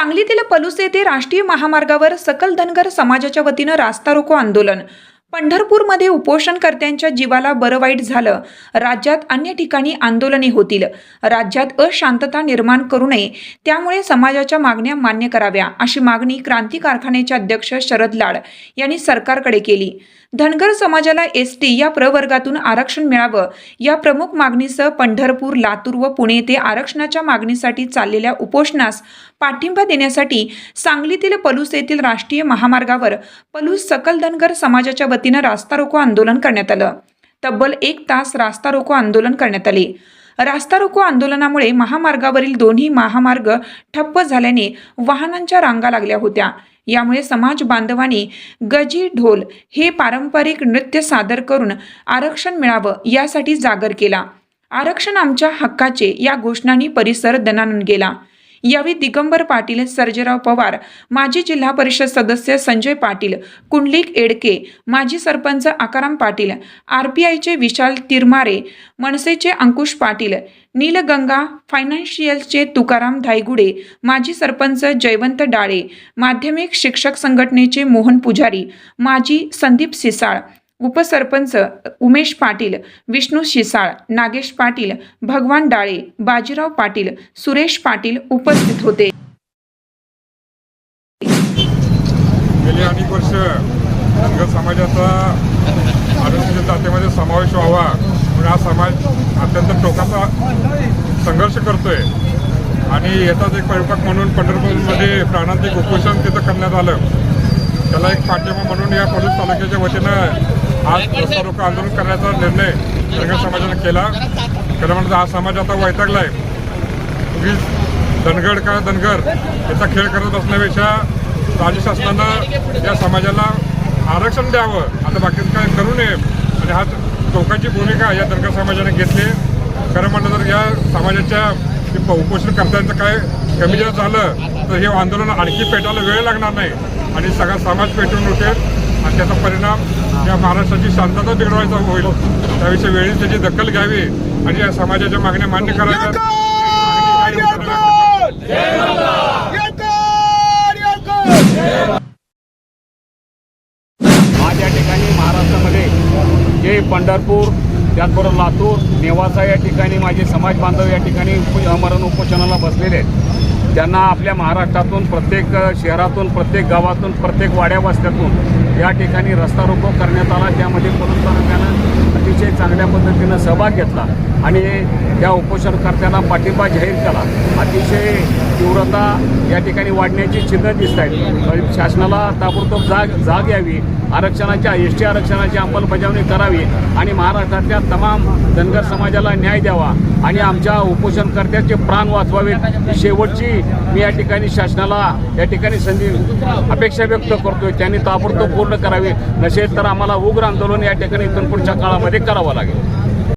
सांगलीतील पलुस येथे राष्ट्रीय महामार्गावर सकल धनगर समाजाच्या वतीनं रास्ता रोको आंदोलन. पंढरपूरमध्ये उपोषणकर्त्यांच्या जीवाला बरं वाईट झालं. राज्यात अन्य ठिकाणी आंदोलने होतील. राज्यात अशांतता निर्माण करू नये. त्यामुळे समाजाच्या मागण्या मान्य कराव्या अशी मागणी क्रांती कारखान्याचे अध्यक्ष शरद लाड यांनी सरकारकडे केली. धनगर समाजाला एस टी या प्रवर्गातून आरक्षण मिळावं या प्रमुख मागणीसह पंढरपूर लातूर व पुणे येथे आरक्षणाच्या मागणीसाठी चाललेल्या उपोषणास पाठिंबा देण्यासाठी सांगलीतील पलूस येथील राष्ट्रीय महामार्गावर पलूस सकल धनगर समाजाच्या वतीनं रास्ता रोको आंदोलन करण्यात आलं. तब्बल एक तास रास्ता रोको आंदोलन करण्यात आले. रास्ता रोको आंदोलनामुळे महामार्गावरील दोन्ही महामार्ग ठप्प झाल्याने वाहनांच्या रांगा लागल्या होत्या. यामुळे समाज बांधवांनी गजी ढोल हे पारंपरिक नृत्य सादर करून आरक्षण मिळावं यासाठी जागर केला. आरक्षण आमच्या हक्काचे या घोषणांनी परिसर दणानून गेला. यावेळी दिगंबर पाटील सर्जेराव पवार माजी जिल्हा परिषद सदस्य संजय पाटील कुंडलिक एडके माजी सरपंच आकाराम पाटील आर पी आयचे विशाल तिरमारे मनसेचे अंकुश पाटील नीलगंगा फायनान्शियलचे तुकाराम धायगुडे माजी सरपंच जयवंत डाळे माध्यमिक शिक्षक संघटनेचे मोहन पुजारी माजी संदीप सिसाळ उपसरपंच उमेश पाटील विष्णू शिसाळ नागेश पाटील भगवान डाळे बाजीराव पाटील सुरेश पाटील उपस्थित होते. गेली अनेक वर्ष धनगर समाजाचा अनुसूचित जातीमध्ये समावेश व्हावा. म्हणून हा समाज अत्यंत टोकाचा संघर्ष करतोय. आणि याचाच एक परिपाक म्हणून पंढरपूरमध्ये प्राणांतिक उपोषण तिथं करण्यात आलं. त्याला एक पाठिंबा म्हणून या पोलीस तालुक्याच्या वतीनं आज लोक आंदोलन करण्याचा निर्णय धनगर समाजानं केला. खरं म्हणजे हा समाज आता वैतागला आहे उगीच धनगड का धनगर याचा खेळ करत असण्यापेक्षा राज्य शासनानं या समाजाला आरक्षण द्यावं. आता बाकीचं काय करू नये. आणि हा टोकाची भूमिका या धनगर समाजाने घेतली खरं म्हणलं तर या समाजाच्या उपोषणकर्त्यांचं काय कमी जर झालं तर हे आंदोलन आणखी पेटायला वेळ लागणार नाही. आणि सगळा समाज पेटून उठेल. आणि त्याचा परिणाम या महाराष्ट्राची शांतता बिघडवायचा होईल. त्याविषयी वेळी त्याची दखल घ्यावी आणि या समाजाच्या मागण्या मान्य आज या ठिकाणी महाराष्ट्रामध्ये जे पंढरपूर त्याचबरोबर लातूर नेवासा या ठिकाणी माझे समाज बांधव या ठिकाणी अमरण उपोषणाला बसलेले आहेत. त्यांना आपल्या महाराष्ट्रातून प्रत्येक शहरातून प्रत्येक गावातून प्रत्येक वाड्यावास्त्यातून या ठिकाणी रस्ता रोको करण्यात आला. त्यामध्ये पोलीस अतिशय चांगल्या पद्धतीनं सहभाग घेतला आणि त्या उपोषणकर्त्यांना पाठिंबा जाहीर केला. अतिशय तीव्रता या ठिकाणी वाढण्याची चिन्ह दिसत आहेत. म्हणजे शासनाला ताबडतोब जाग जाग यावी आरक्षणाच्या एस टी आरक्षणाची अंमलबजावणी करावी आणि महाराष्ट्रातल्या तमाम धनगर समाजाला न्याय द्यावा आणि आमच्या उपोषणकर्त्याचे प्राण वाचवावेत शेवटची मी या ठिकाणी शासनाला या ठिकाणी संधी अपेक्षा व्यक्त करतोय. त्यांनी ताबडतोब पूर्ण करावी. नसेल तर आम्हाला उग्र आंदोलन या ठिकाणी इथून पुढच्या काळामध्ये करावं लागेल.